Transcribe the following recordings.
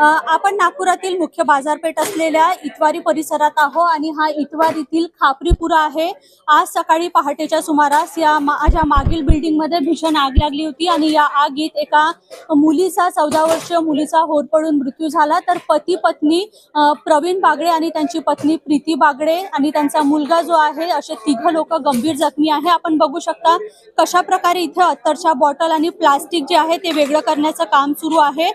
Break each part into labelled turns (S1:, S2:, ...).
S1: आपण नागपुरातील मुख्य बाजारपेठ असलेल्या इतवारी परिसरात आहो आणि हा इतवारीतील खापरीपुरा आहे. आज सकाळी पहाटेच्या सुमारास या माझ्या मागील बिल्डिंगमध्ये भीषण आग लागली होती आणि या आगीत एका मुलीचा चौदा वर्षीय मुलीचा होरपळून मृत्यू झाला. तर पती पत्नी प्रवीण बागडे आणि त्यांची पत्नी प्रीती बागडे आणि त्यांचा मुलगा जो आहे असे तिघ लोक गंभीर जखमी आहे. आपण बघू शकता कशा प्रकारे इथे अत्तरच्या बॉटल आणि प्लास्टिक जे आहे ते वेगळं करण्याचं काम सुरू आहे.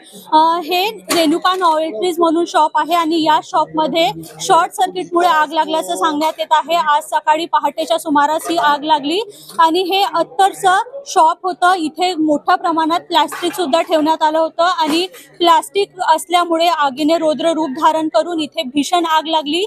S1: हे हे रेणुका नॉवेल्ट्रीज म्हणून शॉप आहे आणि या शॉपमध्ये शॉर्ट सर्किटमुळे आग लागल्याचं सांगण्यात येत आहे. आज सकाळी पहाटेच्या सुमारास ही आग लागली आणि हे अत्तरचं शॉप होतं. इथे मोठ्या प्रमाणात प्लास्टिक सुद्धा ठेवण्यात आलं होतं आणि प्लास्टिक असल्यामुळे आगीने रौद्र रूप धारण करून इथे भीषण आग लागली.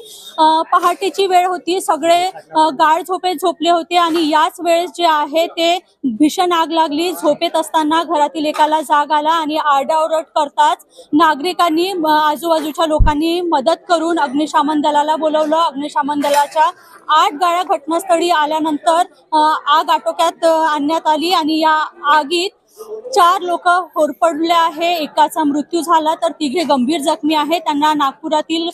S1: पहाटेची वेळ होती. सगळे अ, गाढ झोपेत झोपले होते आणि याच वेळेस जे आहे ते भीषण आग लागली. झोपेत असताना घरातील एकाला जाग आला आणि आरडाओरड करताच नागरिकांनी आजूबाजूच्या लोकांनी मदत करून अग्निशामन दलाला बोलवलं. अग्निशामन दलाच्या आठ गाड्या घटनास्थळी आल्यानंतर आग आटोक्यात आणण्यात आली आणि या आगीत चार लोक होरपडले आहे. एकाचा मृत्यू झाला तर तिघे गंभीर जखमी आहे त्यांना नागपुरातील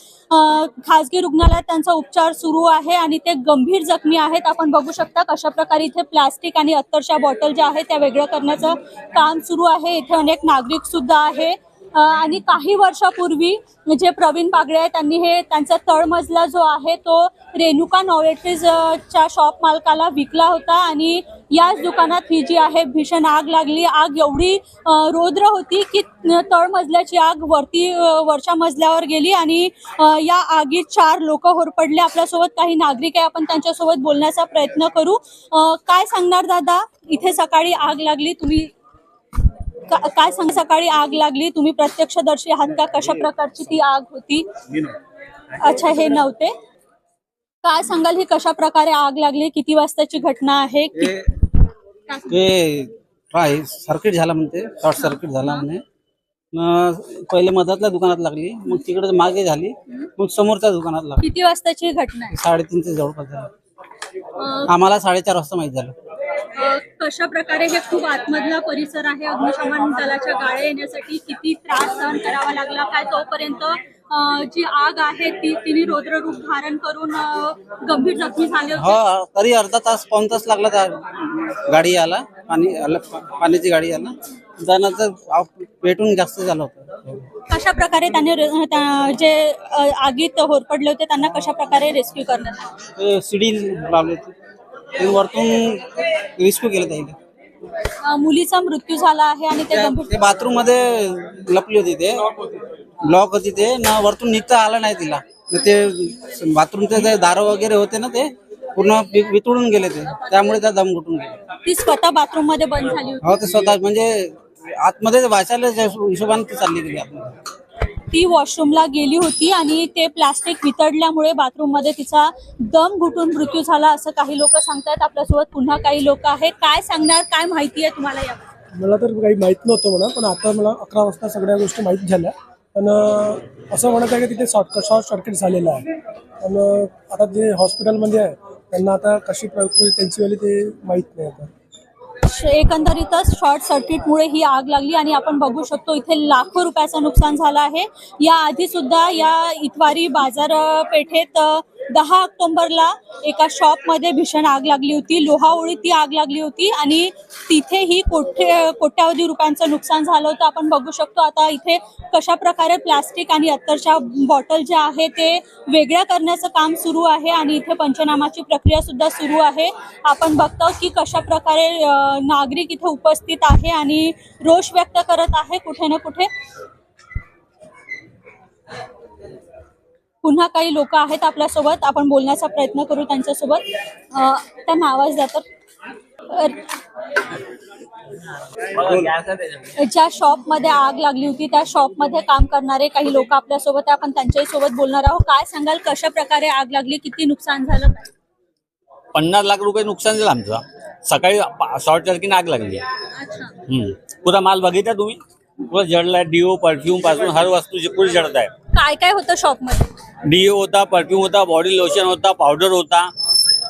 S1: खासगी रुग्णालयात त्यांचा उपचार सुरू आहे आणि ते गंभीर जखमी आहेत. आपण बघू शकता कशा प्रकारे इथे प्लास्टिक आणि अत्तरच्या बॉटल ज्या आहेत त्या वेगळं करण्याचं काम सुरू आहे. इथे अनेक नागरिक सुद्धा आहे. आणि काही वर्षापूर्वी जे प्रवीण बागडे आहेत त्यांनी हे त्यांचा तळमजला जो आहे तो रेणुका नॉवेल्टीज च्या शॉप मालकाला विकला होता आणि याच दुकानात ही जी आहे भीषण आग लागली. आग एवढी रोद्र रौद्र होती की तळमजल्याची आग वरती वरच्या मजल्यावर गेली आणि या आगीत चार लोक होरपडले. आपल्यासोबत काही नागरिक आहे आपण त्यांच्यासोबत बोलण्याचा प्रयत्न करू. काय सांगणार दादा? इथे सकाळी आग लागली तुम्ही काय सांग सकाळी आग लागली तुम्ही प्रत्यक्षदर्शी आहात का? कशा प्रकारची ती आग होती? अच्छा हे नव्हते. काय सांगाल ही कशा प्रकारे आग लागली? किती वाजताची घटना आहे? कि-
S2: ते
S1: काय
S2: सर्किट झाला म्हणते शॉर्ट सर्किट झाला म्हणे. पहिले मधातल्या दुकानात लागली मग तिकडे मागे झाली मग समोरच्या दुकानात लागली.
S1: किती वाजताची घटना आहे?
S2: साडेतीनचे जवळपास झालं. आम्हाला साडेचार वाजता माहीत झालं.
S1: कशा प्रकारे हे खूप आतमधला परिसर आहे? अग्निशमन दलाच्या गाड्या येण्यासाठी किती त्रास सहन करावा लागला? काय तोपर्यंत जी आग आहे ती तिने रौद्र रूप धारण करून गंभीर जखमी झाले होते?
S2: हो तरी अर्धा तास पाऊन तास लागला त्या गाडी आला पाणी आलं पाण्याची गाडी आला आव- पेटून जास्त झालं होतं.
S1: कशा प्रकारे त्याने रे- त्या- जे अ, आगीत होरपडले होते त्यांना कशा प्रकारे रेस्क्यू करण्यात आलं?
S2: ते शिडी लावली होती. ते वरतून रिस्क्यू केलं त्याने.
S1: अ, मुलीचा मृत्यू झाला आहे आणि ते गंभीर
S2: ते बाथरूममध्ये लपली होती ते. ब्लॉक होती ते. ना वरतून निघता आलं नाही तिला. न ते बाथरूमचे ते दार वगैरे होते ना ते पूर्ण वि- वितळून गेले ते. त्यामुळे त्या दम घुटून गेले.
S1: ती स्वतः बाथरूममध्ये बंद झाली होती.
S2: हो ते स्वतः म्हणजे आतमध्ये वाचायला हिशोबाने ती चालली गेली आतमध्ये
S1: ती वॉशरूमला गेली होती आणि ते प्लास्टिक वितळल्यामुळे बाथरूममध्ये तिचा दम घुटून मृत्यू झाला असं काही लोक सांगतायत. आपल्यासोबत पुन्हा काही लोक आहेत. काय सांगणार? काय माहिती आहे तुम्हाला या
S3: मला तर काही माहीत नव्हतं म्हणा पण आता मला अकरा वाजता सगळ्या गोष्टी माहीत झाल्या. पण असं म्हणत आहे की तिथे शॉर्ट शॉर्ट सर्किट झालेलं आहे. पण आता जे हॉस्पिटलमध्ये आहे त्यांना आता कशी प्रयोग त्यांची वाली ते माहीत नाही आता.
S1: एकंदरीतच शॉर्ट सर्किटमुळे ही आग लागली आणि आपण बघू शकतो इथे लाखो रुपयाचं नुकसान झालं आहे. या आधी सुद्धा या इतवारी बाजारपेठेत दहा ऑक्टोबरला एका शॉपमध्ये भीषण आग लागली होती. लोहावळी ती आग लागली होती आणि तिथेही कोठे कोट्यावधी रुपयांचं नुकसान झालं होतं. आपण बघू शकतो आता इथे कशा प्रकारे प्लास्टिक आणि अत्तरच्या बॉटल ज्या आहे ते वेगळ्या करण्याचं काम सुरू आहे आणि इथे पंचनामाची प्रक्रिया सुद्धा सुरू आहे. आपण बघतो की कशा प्रकारे नागरिक इथे उपस्थित आहे आणि रोष व्यक्त करत आहे कुठे ना कुठे. पुन्हा काही लोक आहेत आपल्यासोबत. आपण बोलण्याचा प्रयत्न करू त्यांच्यासोबत. त्यांना आवाज द्या तर. ज्या शॉपमध्ये आग लागली होती त्या शॉपमध्ये काम करणारे काही लोक आपल्यासोबत आहे आपण त्यांच्याही सोबत बोलणार आहोत. काय सांगाल? कशा प्रकारे आग लागली? किती नुकसान झालं?
S4: पन्नास लाख रुपये नुकसान झालं आमचं. सकाळी शॉर्ट सर्किट आग लागली. पुरा माल बघितला तुम्ही? पुरा जळलाय डिओ परफ्यूमपासून हर वस्तू जे पुढे जळत आहे.
S1: काय काय होतं शॉपमध्ये
S4: डीओ होता परफ्यूम होता बॉडी लोशन होता पावडर होता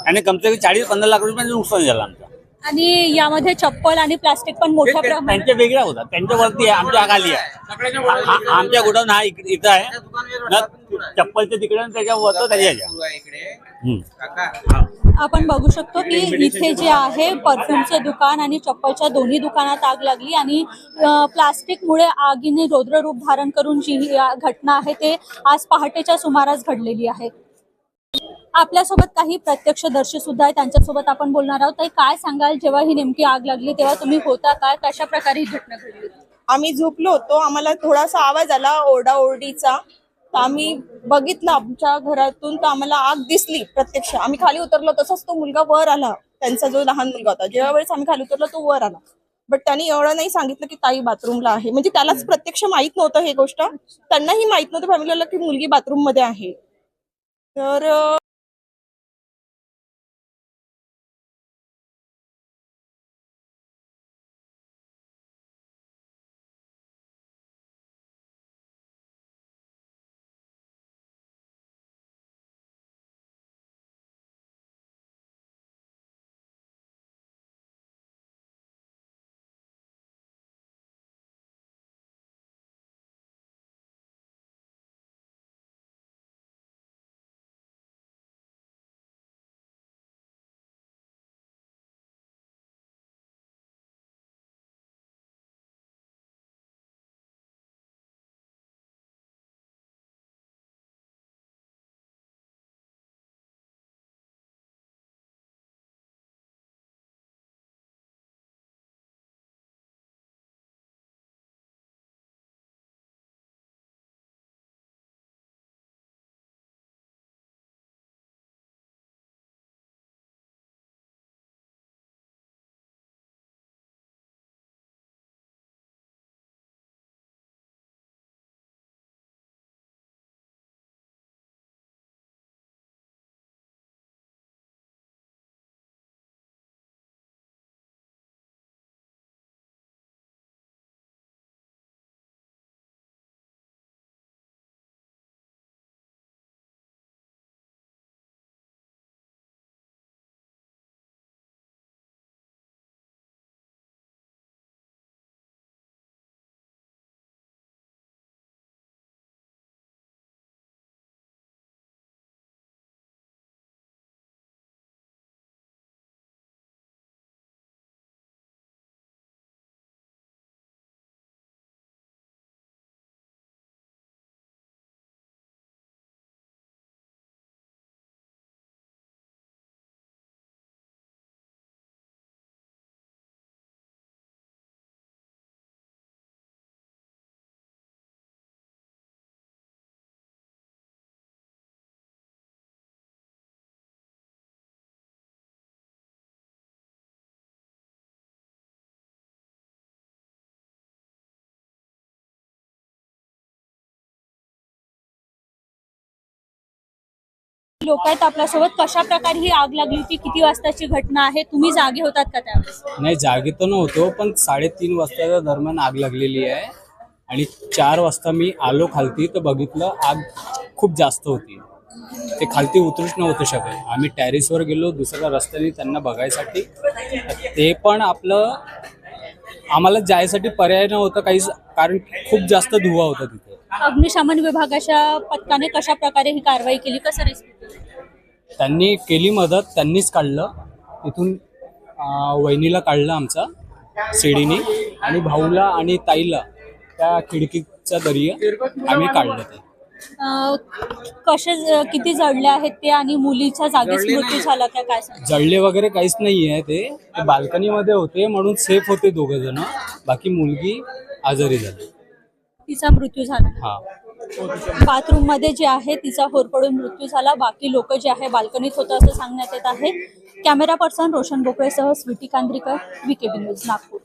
S4: आणि कमसे कम चाळीस पन्नास लाख रुपयांचं नुकसान झालं आमचं.
S1: आणि यामध्ये चप्पल आणि प्लास्टिक पण मोठ्या
S4: ते-
S1: प्रमाणात
S4: त्यांच्या वेगळ्या होतात. त्यांच्या वरती आहे आमच्या खाली आहे. आ- आ- आमच्या गोडाऊन हा इक- इथं आहे. ना चप्पलच्या तिकडे आणि त्याच्या वरतं त्याच्या ह्याच्या. हम्म.
S1: आपण बघू शकतो की इथे जे आहे परफ्यूमचं दुकान आणि चप्पलच्या दोन्ही दुकानात आग लागली आणि प्लास्टिकमुळे आगीने रौद्र रूप धारण करून जी ही घटना आहे ते आज पहाटेच्या सुमारास घडलेली आहे. आपल्यासोबत काही प्रत्यक्षदर्शी सुद्धा आहे त्यांच्यासोबत आपण बोलणार आहोत. काय सांगाल? जेव्हा ही नेमकी आग लागली तेव्हा तुम्ही होता काय कशा प्रकारे ही घटना घडली?
S5: आम्ही झोपलो होतो. आम्हाला थोडासा आवाज आला ओरडाओरडीचा. तर आम्ही बघितलं आमच्या घरातून तर आम्हाला आग दिसली प्रत्यक्ष. आम्ही खाली उतरलो तसाच तो मुलगा वर आला. त्यांचा जो लहान मुलगा होता जेव्हा वेळेस आम्ही खाली उतरलो तो वर आला. बट त्यांनी एवढं नाही सांगितलं की ताई बाथरूमला आहे. म्हणजे त्यालाच प्रत्यक्ष माहीत नव्हतं हे गोष्ट. त्यांनाही माहीत नव्हतं फॅमिलीला की मुलगी बाथरूममध्ये आहे. तर
S1: लोक आहेत आपल्यासोबत कशा प्रकारे ही आग लागली होती? किती वाजताची घटना आहे? तुम्ही जागे होतात का त्यावेळेस?
S6: नाही जागे तर नव्हतो पण साडेतीन वाजताच्या दरम्यान आग लागलेली आहे. आणि चार वाजता मी आलो खालती तर बघितलं आग खूप जास्त होती. ते खालती उतरूच नव्हतं शकत. आम्ही टॅरिसवर गेलो दुसऱ्या रस्त्याने त्यांना बघायसाठी. ते पण आपलं आम्हाला जायसाठी पर्याय नव्हतं काहीच कारण खूप जास्त धुवा होता तिथे.
S1: अग्निशमन विभागाच्या पथकाने कशा प्रकारे ही कारवाई केली? कसं रिस्क
S6: त्यांनी केली मदत त्यांनीच काढलं. तिथून अं, वहिनीला काढलं आमचा शिडीने आणि भाऊला आणि ताईला त्या खिडकीच्या दरी आम्ही काढलं ते.
S1: कसे ज- किती जडले आहेत ते आणि मुलीच्या जागीच मृत्यू झाला का काय सांग
S6: जळले वगैरे काहीच नाही आहे ते. ते बाल्कनीमध्ये होते म्हणून सेफ होते दोघं जण. बाकी मुलगी आजारी झाली.
S1: तिचा मृत्यू झाला.
S6: हा.
S1: बाथरूममध्ये जे आहे तिचा होरपडून मृत्यू झाला. बाकी लोक जे आहे बाल्कनीत होतं असं सांगण्यात येत आहे. कॅमेरा पर्सन रोशन बोकळेसह स्वीटी कांद्रीकर विकेबी न्यूज नागपूर.